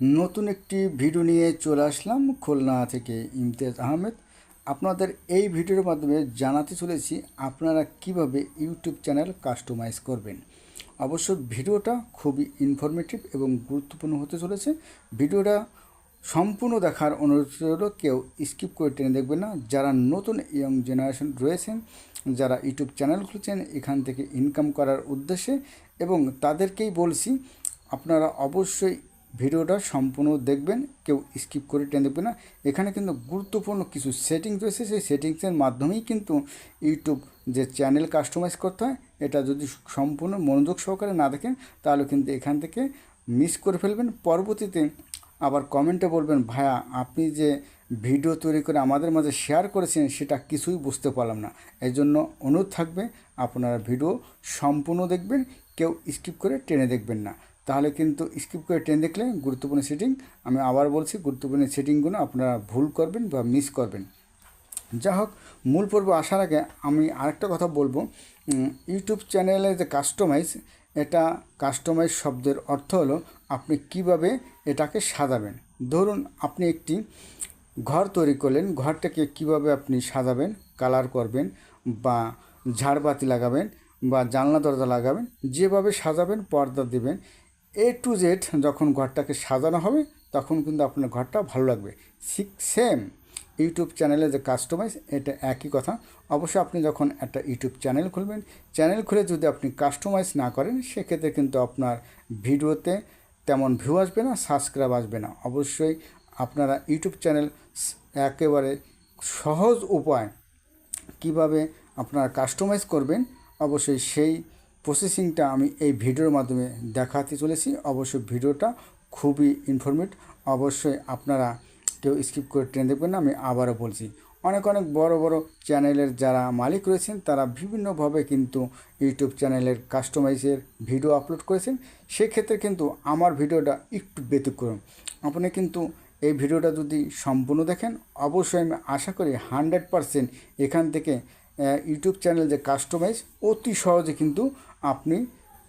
নতুন একটি ভিডিও নিয়ে চলে আসলাম খুলনা থেকে ইমতিয়াজ আহমেদ। আপনাদের এই ভিডিওর মাধ্যমে জানাতে চলেছি আপনারা কীভাবে ইউটিউব চ্যানেল কাস্টমাইজ করবেন। অবশ্য ভিডিওটা খুবই ইনফরমেটিভ এবং গুরুত্বপূর্ণ হতে চলেছে। ভিডিওটা সম্পূর্ণ দেখার অনুরোধ রইল, কেউ স্কিপ করে টেনে দেখবেন না। যারা নতুন ইয়ং জেনারেশন রয়েছেন, যারা ইউটিউব চ্যানেল খুলছেন, এখান থেকে ইনকাম করার উদ্দেশ্যে এবং তাদেরকেই বলছি, আপনারা অবশ্যই ভিডিওটা সম্পূর্ণ দেখবেন, কেউ স্কিপ করে টেনে দেখবেন না। এখানে কিন্তু গুরুত্বপূর্ণ কিছু সেটিং রয়েছে, সেই সেটিংসের মাধ্যমেই কিন্তু ইউটিউব যে চ্যানেল কাস্টমাইজ করতে হয়, এটা যদি সম্পূর্ণ মনোযোগ সহকারে না দেখেন, তাহলে কিন্তু এখান থেকে মিস করে ফেলবেন। পরবর্তীতে আবার কমেন্টে বলবেন, ভাইয়া, আপনি যে ভিডিও তৈরি করে আমাদের মাঝে শেয়ার করেছেন, সেটা কিছুই বুঝতে পারলাম না। এই জন্য অনুরোধ থাকবে, আপনারা ভিডিও সম্পূর্ণ দেখবেন, কেউ স্কিপ করে টেনে দেখবেন না। তাহলে কিন্তু স্কিপ করে ট্রেন দেখলে গুরুত্বপূর্ণ সেটিং আমি আবার বলছি, গুরুত্বপূর্ণ সেটিংগুলো আপনারা ভুল করবেন বা মিস করবেন। যা হোক, মূল পর্ব আসার আগে আমি আরেকটা কথা বলব। ইউটিউব চ্যানেলে যে কাস্টমাইজ এটা কাস্টমাইজ শব্দের অর্থ হলো আপনি কীভাবে এটাকে সাজাবেন। ধরুন, আপনি একটি ঘর তৈরি করলেন, ঘরটাকে কীভাবে আপনি সাজাবেন কালার করবেন বা ঝাড়বাতি লাগাবেন বা জানলা দরজা লাগাবেন, যেভাবে সাজাবেন, পর্দা দিবেন এ টু জেড যখন ঘরটাকে সাজানো হবে, তখন কিন্তু আপনার ঘরটা ভালো লাগবে। ঠিক সেম ইউটিউব চ্যানেলে যে কাস্টমাইজ এটা একই কথা। অবশ্যই আপনি যখন একটা ইউটিউব চ্যানেল খুলবেন চ্যানেল খুলে যদি আপনি কাস্টমাইজ না করেন, সেক্ষেত্রে কিন্তু আপনার ভিডিওতে তেমন ভিউ আসবে না সাবস্ক্রাইব আসবে না। অবশ্যই আপনারা ইউটিউব চ্যানেল একেবারে সহজ উপায় কীভাবে আপনারা কাস্টমাইজ করবেন, অবশ্যই সেই প্রসেসিংটা আমি এই ভিডিওর মাধ্যমে দেখাতে চলেছি। অবশ্যই ভিডিওটা খুবই ইনফরমেট অবশ্যই আপনারা কেউ স্কিপ করে ট্রেন দেখবেন না, আমি আবারও বলছি। অনেক অনেক বড় বড় চ্যানেলের যারা মালিক রয়েছেন, তারা বিভিন্নভাবে কিন্তু ইউটিউব চ্যানেলের কাস্টমাইজের ভিডিও আপলোড করেছেন। সেক্ষেত্রে কিন্তু আমার ভিডিওটা একটু ব্যতিক্রম। আপনি কিন্তু এই ভিডিওটা যদি সম্পূর্ণ দেখেন, অবশ্যই আমি আশা করি হান্ড্রেড পারসেন্ট এখান থেকে ইউটিউব চ্যানেল যে কাস্টমাইজ অতি সহজে কিন্তু আপনি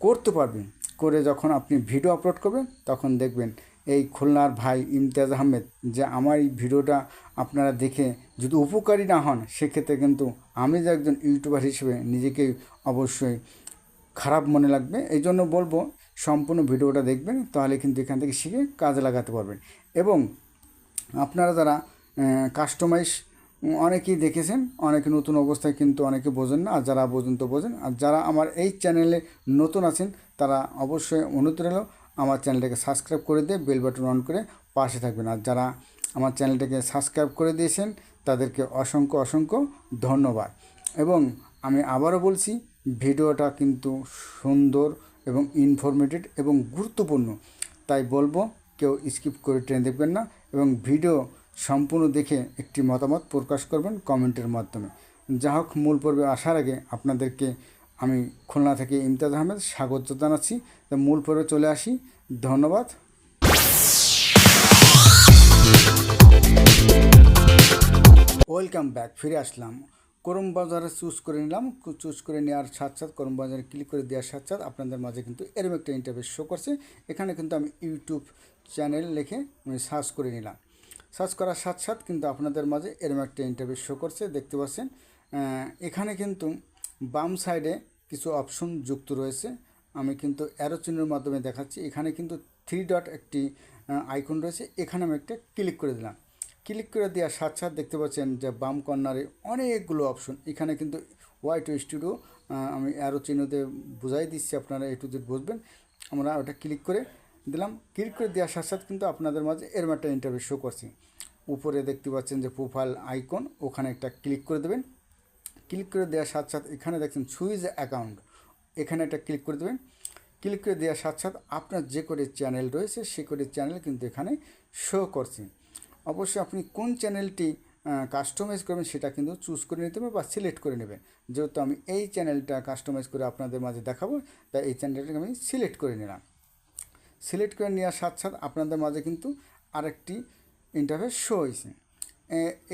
করতে পারবেন। করে যখন আপনি ভিডিও আপলোড করবেন, তখন দেখবেন এই খুলনার ভাই ইমতিয়াজ আহমেদ যে আমার এই ভিডিওটা আপনারা দেখে যদি উপকারী না হন, সেক্ষেত্রে কিন্তু আমি যে একজন ইউটিউবার হিসেবে নিজেকে অবশ্যই খারাপ মনে লাগবে। এই জন্য বলব, সম্পূর্ণ ভিডিওটা দেখবেন, তাহলে কিন্তু এখান থেকে শিখে কাজে লাগাতে পারবেন। এবং আপনারা যারা কাস্টমাইজ অনেকেই দেখেছেন, অনেকে নতুন অবস্থায় কিন্তু অনেকে বোঝেন না, আর যারা বোঝেন তো বোঝেন, আর যারা আমার এই চ্যানেলে নতুন আছেন, তারা অবশ্যই রইল আমার চ্যানেলটাকে সাবস্ক্রাইব করে দিয়ে বেল বাটন অন করে পাশে থাকবেন। আর যারা আমার চ্যানেলটাকে সাবস্ক্রাইব করে দিয়েছেন, তাদেরকে অসংখ্য অসংখ্য ধন্যবাদ। এবং আমি আবারও বলছি, ভিডিওটা কিন্তু সুন্দর এবং ইনফরমেটিভ এবং গুরুত্বপূর্ণ। তাই বলব, কেউ স্কিপ করে ট্রেন দেখবেন না এবং ভিডিও সম্পূর্ণ দেখে একটি মতামত প্রকাশ করবেন কমেন্টের মাধ্যমে। যা হোক মূল পর্বে আসার আগে আপনাদেরকে আমি খুলনা থেকে ইমতাজ আহমেদ স্বাগত জানাচ্ছি। তো মূল পর্বে চলে আসি। ধন্যবাদ। ওয়েলকাম ব্যাক, ফিরে আসলাম। করম বাজারে চুজ করে নিলাম। চুজ করে নেওয়ার সাথে সাথে করম বাজারে ক্লিক করে দেওয়ার সাথে সাথে আপনাদের মাঝে কিন্তু এরকম একটা ইন্টারভিউ শো করছে। এখানে কিন্তু আমি ইউটিউব চ্যানেল লিখে আমি সার্চ করে নিলাম। সার্চ করার সাথে সাথে কিন্তু আপনাদের মাঝে এরকম একটা ইন্টারভিউ শো করছে, দেখতে পাচ্ছেন। এখানে কিন্তু বাম সাইডে কিছু অপশন যুক্ত রয়েছে। আমি কিন্তু অ্যারো চিহ্নের মাধ্যমে দেখাচ্ছি। এখানে কিন্তু থ্রি ডট একটি আইকন রয়েছে। এখানে আমি একটা ক্লিক করে দিলাম। ক্লিক করে দেওয়ার সাথে সাথে দেখতে পাচ্ছেন যে বাম কর্নারে অনেকগুলো অপশন এখানে কিন্তু ওয়াই টু স্টুডিও আমি অ্যারো চিহ্ন দিয়ে বুঝাই দিচ্ছি, আপনারা এ টু জেড বুঝবেন। আমরা ওটা ক্লিক করে দিলাম। ক্লিক করে দেওয়ার সাথে সাথে কিন্তু আপনাদের মাঝে এরম একটা ইন্টারভিউ শো করছি। উপরে দেখতে পাচ্ছেন যে প্রোফাইল আইকন ওখানে একটা ক্লিক করে দেবেন। ক্লিক করে দেওয়ার সাথে সাথে এখানে দেখছেন সুইজ অ্যাকাউন্ট এখানে একটা ক্লিক করে দেবেন। ক্লিক করে দেওয়ার সাথে সাথে আপনার যে করে চ্যানেল রয়েছে, সে করে চ্যানেল কিন্তু এখানে শো করছে। অবশ্যই আপনি কোন চ্যানেলটি কাস্টমাইজ করবেন সেটা কিন্তু চুজ করে নিতে হবে বা সিলেক্ট করে নেবেন। যেহেতু আমি এই চ্যানেলটা কাস্টমাইজ করে আপনাদের মাঝে দেখাবো, তাই এই চ্যানেলটাকে আমি সিলেক্ট করে নিলাম। সিলেক্ট করে নেওয়ার সাথে সাথে আপনাদের মাঝে কিন্তু আরেকটি ইন্টারফেস শো হয়েছে।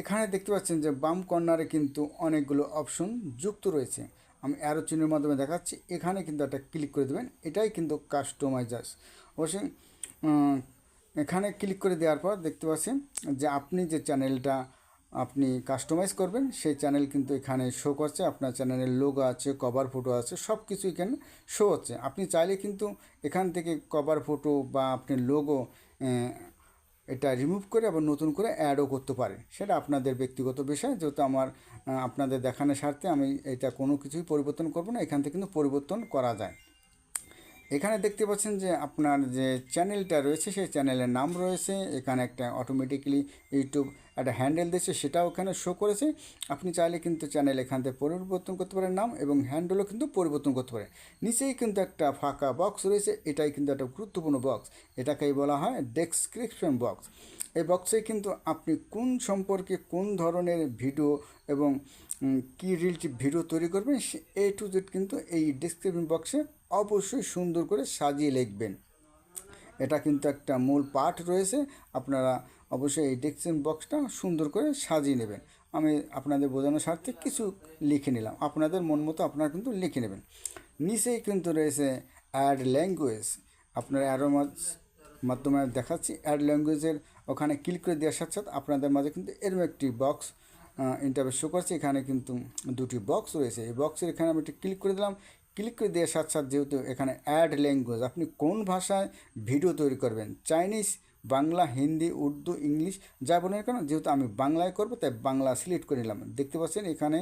এখানে দেখতে পাচ্ছেন যে বাম কর্নারে কিন্তু অনেকগুলো অপশন যুক্ত রয়েছে। আমি অ্যারো চিহ্নের মাধ্যমে দেখাচ্ছি। এখানে কিন্তু একটা ক্লিক করে দেবেন। এটাই কিন্তু কাস্টমাইজার্স অবশ্যই এখানে ক্লিক করে দেওয়ার পর দেখতে পাচ্ছেন যে আপনি যে চ্যানেলটা আপনি কাস্টমাইজ করবেন, সেই চ্যানেল কিন্তু এখানে শো করছে, আপনার চ্যানেলের লোগো আছে কভার ফটো আছে সব কিছু এখানে শো হচ্ছে। আপনি চাইলে কিন্তু এখান থেকে কভার ফটো বা আপনি লোগো এটা রিমুভ করে আবার নতুন করে অ্যাডও করতে পারেন। সেটা আপনাদের ব্যক্তিগত বিষয়, যেহেতু আমার আপনাদের দেখানোর স্বার্থে আমি এটা কোনো কিছুই পরিবর্তন করব না, এখান থেকে কিন্তু পরিবর্তন করা যায়। এখানে দেখতে পাচ্ছেন যে আপনার যে চ্যানেলটা রয়েছে, সেই চ্যানেলের নাম রয়েছে, এখানে একটা অটোমেটিক্যালি ইউটিউব একটা হ্যান্ডেল দিয়েছে, সেটাও এখানে শো করেছে। আপনি চাইলে কিন্তু চ্যানেল এখান থেকে পরিবর্তন করতে পারেন নাম এবং হ্যান্ডেলও কিন্তু পরিবর্তন করতে পারেন। নিচেই কিন্তু একটা ফাঁকা বক্স রয়েছে, এটাই কিন্তু একটা গুরুত্বপূর্ণ বক্স এটাকেই বলা হয় ডেসক্রিপশন বক্স এই বক্সে কিন্তু আপনি কোন সম্পর্কে কোন ধরনের ভিডিও এবং কী রিলেটিভ ভিডিও তৈরি করবেন এ টু জেড কিন্তু এই ডেসক্রিপশন বক্সে অবশ্যই সুন্দর করে সাজিয়ে লিখবেন। এটা কিন্তু একটা মূল পার্ট রয়েছে। আপনারা অবশ্যই এই ডেসক্রিপশন বক্সটা সুন্দর করে সাজিয়ে নেবেন। আমি আপনাদের বোঝানোর স্বার্থে কিছু লিখে নিলাম। আপনাদের মন মতো আপনারা কিন্তু লিখে নেবেন। নিচেই কিন্তু রয়েছে অ্যাড ল্যাঙ্গুয়েজ আপনারা অ্যারো মাধ্যমে দেখাচ্ছি। অ্যাড ল্যাঙ্গুয়েজের ওখানে ক্লিক করে দেওয়ার সাথে সাথে আপনাদের মাঝে কিন্তু এরকম একটি বক্স ইন্টারভিউ শো করছে। এখানে কিন্তু দুটি বক্স রয়েছে। এই বক্সের এখানে আমি একটু ক্লিক করে দিলাম। ক্লিক করে দেওয়ার সাথে সাথে যেহেতু এখানে অ্যাড ল্যাঙ্গুয়েজ আপনি কোন ভাষায় ভিডিও তৈরি করবেন? চাইনিজ বাংলা, হিন্দি, উর্দু, ইংলিশ যা বলেন কেন? যেহেতু আমি বাংলায় করব, তাই বাংলা সিলেক্ট করে নিলাম। দেখতে পাচ্ছেন এখানে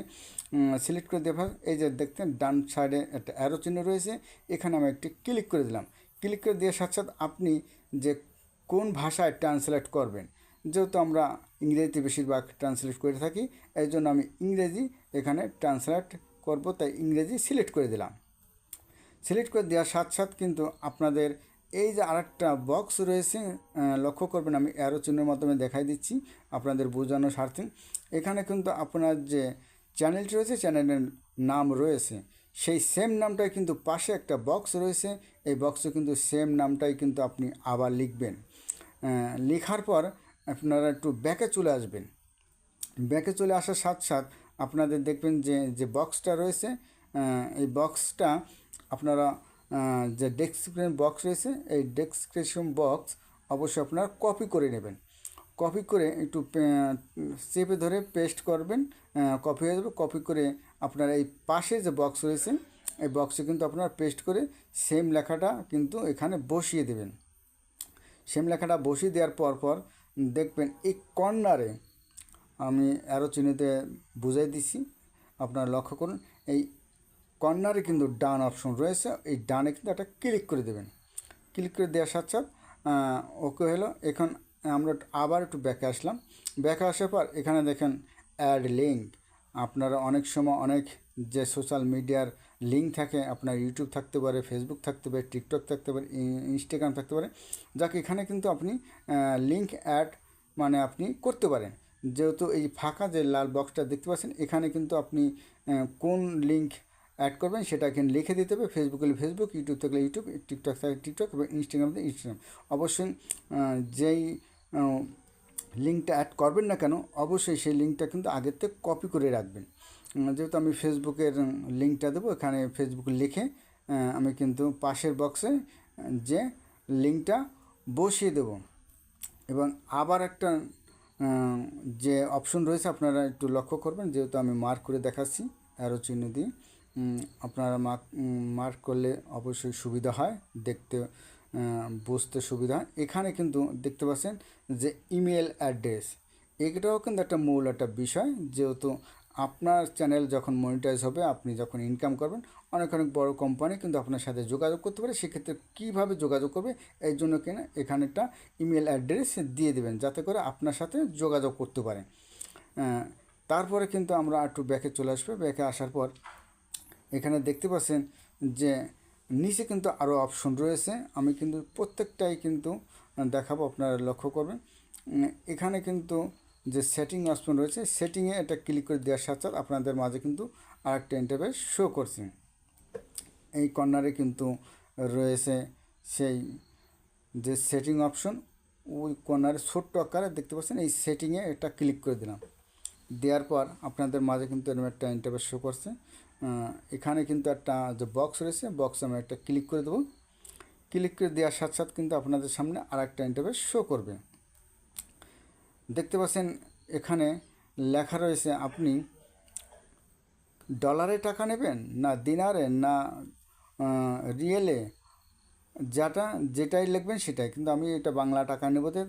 সিলেক্ট করে দেওয়ার এই যে দেখতেন ডান সাইডে একটা অ্যারো চিহ্ন রয়েছে, এখানে আমি একটি ক্লিক করে দিলাম। ক্লিক করে দেওয়ার সাথে সাথে আপনি যে কোন ভাষায় ট্রান্সলেট করবেন, যেহেতু আমরা ইংরেজিতে বেশিরভাগ ট্রান্সলেট করে থাকি, এই জন্য আমি ইংরেজি এখানে ট্রান্সলেট করব, তাই ইংরেজি সিলেক্ট করে দিলাম। সিলেক্ট করে দেওয়ার সাথে সাথে কিন্তু আপনাদের এই যে আরেকটা বক্স রয়েছে লক্ষ্য করবেন আমি অ্যারো চিহ্নের মাধ্যমে দেখাই দিচ্ছি আপনাদের বোঝানোর স্বার্থে। এখানে কিন্তু আপনার যে চ্যানেলটি রয়েছে চ্যানেলের নাম রয়েছে, সেই সেম নামটাই কিন্তু পাশে একটা বক্স রয়েছে, এই বক্সে কিন্তু সেম নামটাই কিন্তু আপনি আবার লিখবেন। লেখার পর আপনারা একটু ব্যাকে চলে আসবেন। ব্যাকে চলে আসার সাথে সাথে আপনাদের দেখবেন যে যে বক্সটা রয়েছে এই বক্সটা আপনারা যে ডেসক্রিপশন বক্স রয়েছে, এই ডেসক্রিপশন বক্স অবশ্যই আপনারা কপি করে নেবেন। কপি করে একটু চেপে ধরে পেস্ট করবেন কপি হয়ে যাবে। কপি করে আপনার এই পাশে যে বক্স রয়েছে, এই বক্সে কিন্তু আপনার পেস্ট করে সেম লেখাটা কিন্তু এখানে বসিয়ে দেবেন। সেম লেখাটা বসিয়ে দেওয়ার পর পর দেখবেন এই কর্নারে আমি অ্যারো চিহ্নিতে বুঝাই দিছি আপনারা লক্ষ্য করুন, এই কর্নারে কিন্তু ডান অপশন রয়েছে, এই ডানে কিন্তু একটা ক্লিক করে দেবেন। ক্লিক করে দেওয়ার সাথে সাথে ওকে হলো। এখন আমরা আবার একটু ব্যাকে আসলাম। ব্যাকে আসার পর এখানে দেখেন অ্যাড লিঙ্ক আপনারা অনেক সময় অনেক যে সোশ্যাল মিডিয়ার লিঙ্ক থাকে, আপনার ইউটিউব থাকতে পারে ফেসবুক থাকতে পারে টিকটক থাকতে পারে ইনস্টাগ্রাম থাকতে পারে, যাকে, এখানে কিন্তু আপনি লিঙ্ক অ্যাড মানে আপনি করতে পারেন। যেহেতু এই ফাঁকা যে লাল বক্সটা দেখতে পাচ্ছেন, এখানে কিন্তু আপনি কোন লিঙ্ক অ্যাড করবেন, সেটা এখানে লিখে দিতে হবে। ফেসবুক হলে ফেসবুক ইউটিউব থাকলে ইউটিউব টিকটক থাকলে টিকটক এবং ইনস্টাগ্রাম থাকলে ইনস্টাগ্রাম অবশ্যই যেই লিঙ্কটা অ্যাড করবেন না কেন, অবশ্যই সেই লিঙ্কটা কিন্তু আগের থেকে কপি করে রাখবেন। যেহেতু আমি ফেসবুকের লিঙ্কটা দেবো, এখানে ফেসবুক লিখে আমি কিন্তু পাশের বক্সে যে লিঙ্কটা বসিয়ে দেবো। এবং আবার একটা যে অপশন রয়েছে, আপনারা একটু লক্ষ্য করবেন, যেহেতু আমি মার্ক করে দেখাচ্ছি অ্যারো চিহ্ন দিয়ে। আপনারা মার্ক মার্ক করলে অবশ্যই সুবিধা হয়, দেখতে বুঝতে সুবিধা হয়। এখানে কিন্তু দেখতে পাচ্ছেন যে ইমেল অ্যাড্রেস, এটাও কিন্তু একটা মূল একটা বিষয়। যেহেতু আপনার চ্যানেল যখন মনিটাইজ হবে, আপনি যখন ইনকাম করবেন, অনেক অনেক বড় কোম্পানি কিন্তু আপনার সাথে যোগাযোগ করতে পারে। সেক্ষেত্রে কীভাবে যোগাযোগ করবে এই জন্য কিনা এখানে একটা ইমেল অ্যাড্রেস দিয়ে দেবেন, যাতে করে আপনার সাথে যোগাযোগ করতে পারে। তারপরে কিন্তু আমরা একটু ব্যাকে চলে আসবে। ব্যাকে আসার পর এখানে দেখতে পাচ্ছেন যে নিচে কিন্তু আরও অপশন রয়েছে। আমি কিন্তু প্রত্যেকটাই কিন্তু দেখাবো, আপনারা লক্ষ্য করবেন। এখানে কিন্তু যে সেটিং অপশন রয়েছে সেটিংয়ে এটা ক্লিক করে দেওয়ার সাথে আপনাদের মাঝে কিন্তু আরেকটা ইন্টারভেস শো করছে। এই কর্নারে কিন্তু রয়েছে সেই যে সেটিং অপশন ওই কর্নারে ছোট্ট আকারে দেখতে পাচ্ছেন, এই সেটিংয়ে এটা ক্লিক করে দিলাম। দেওয়ার পর আপনাদের মাঝে কিন্তু এরকম একটা ইন্টারভেস শো করছে। এখানে কিন্তু একটা যে বক্স রয়েছে বক্স আমি একটা ক্লিক করে দেবো। ক্লিক করে দেওয়ার সাথে সাথে কিন্তু আপনাদের সামনে আর একটা ইন্টারভেস শো করবে। দেখতে পাচ্ছেন, এখানে লেখা রয়েছে, আপনি ডলারে টাকা নেবেন না দিনারে না রিয়েলে যেটা, যেটাই লিখবেন সেটাই। কিন্তু আমি এটা বাংলা টাকা নেব তো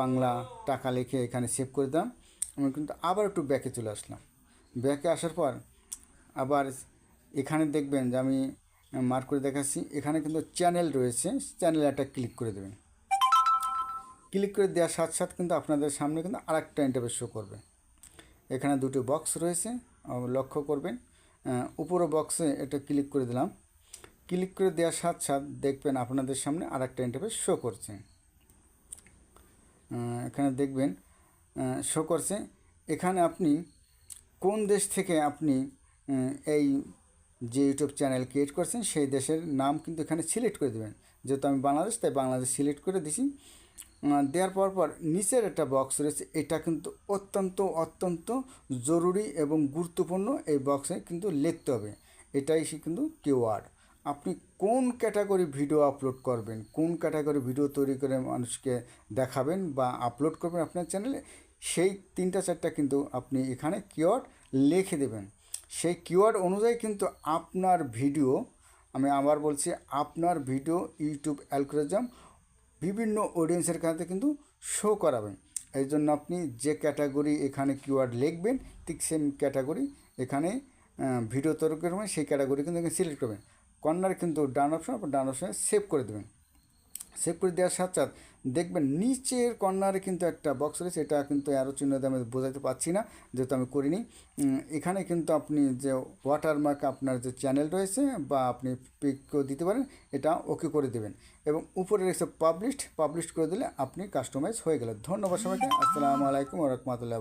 বাংলা টাকা লিখে এখানে সেভ করে দিলাম। আমি কিন্তু আবার একটু ব্যাকে চলে আসলাম। ব্যাকে আসার পর আবার এখানে দেখবেন যে আমি মার্ক করে দেখাচ্ছি। এখানে কিন্তু চ্যানেল রয়েছে চ্যানেল একটা ক্লিক করে দেবেন। ক্লিক করে দেওয়ার সাথে সাথে কিন্তু আপনাদের সামনে কিন্তু আরেকটা ইন্টারভেস শো করবে। এখানে দুটো বক্স রয়েছে লক্ষ্য করবেন। উপরে বক্সে এটা ক্লিক করে দিলাম। ক্লিক করে দেওয়ার সাথে সাথে দেখবেন আপনাদের সামনে আরেকটা ইন্টারভেস শো করছে। এখানে দেখবেন শো করছে। এখানে আপনি কোন দেশ থেকে আপনি এই যে ইউটিউব চ্যানেল ক্রিয়েট করছেন, সেই দেশের নাম কিন্তু এখানে সিলেক্ট করে দেবেন। যেহেতু আমি বাংলাদেশ, তাই বাংলাদেশ সিলেক্ট করে দিছি। দেওয়ার পর পর নিচের একটা বক্স রয়েছে, এটা কিন্তু অত্যন্ত অত্যন্ত জরুরি এবং গুরুত্বপূর্ণ এই বক্সে কিন্তু লিখতে হবে। এটাই সে কিন্তু কিওয়ার্ড আপনি কোন ক্যাটাগরি ভিডিও আপলোড করবেন, কোন ক্যাটাগরি ভিডিও তৈরি করে মানুষকে দেখাবেন বা আপলোড করবেন আপনার চ্যানেলে সেই তিনটা, চারটা কিন্তু আপনি এখানে কিওয়ার্ড লিখে দেবেন। সেই কিওয়ার্ড অনুযায়ী কিন্তু আপনার ভিডিও, আমি আবার বলছি আপনার ভিডিও, ইউটিউব অ্যালগোরিদম বিভিন্ন অডিয়েন্সের কাছে কিন্তু শো করাবেন। এই জন্য আপনি যে ক্যাটাগরি এখানে কিওয়ার্ড লিখবেন, ঠিক সেম ক্যাটাগরি এখানে ভিডিও তৈরি করবেন, সেই ক্যাটাগরি কিন্তু সিলেক্ট করবেন। কর্নার কিন্তু ডান অপশন ডান অপশনে সেভ করে দেবেন। সেভ করে দেওয়ার সাথে সাথে দেখবেন নিচের কর্নারে কিন্তু একটা বক্স রয়েছে, এটা কিন্তু আরও চিহ্ন দিয়ে আমি বোঝাতে পারছি না, যেহেতু আমি করিনি। এখানে কিন্তু আপনি যে ওয়াটারমার্ক আপনার যে চ্যানেল রয়েছে বা আপনি পিকও দিতে পারেন, এটা ওকে করে দেবেন। এবং উপরে রয়েছে পাবলিশড পাবলিশ করে দিলে আপনি কাস্টমাইজ হয়ে গেলেন ধন্যবাদ সবাইকে, আসসালামু আলাইকুম রহমতুল্লাহ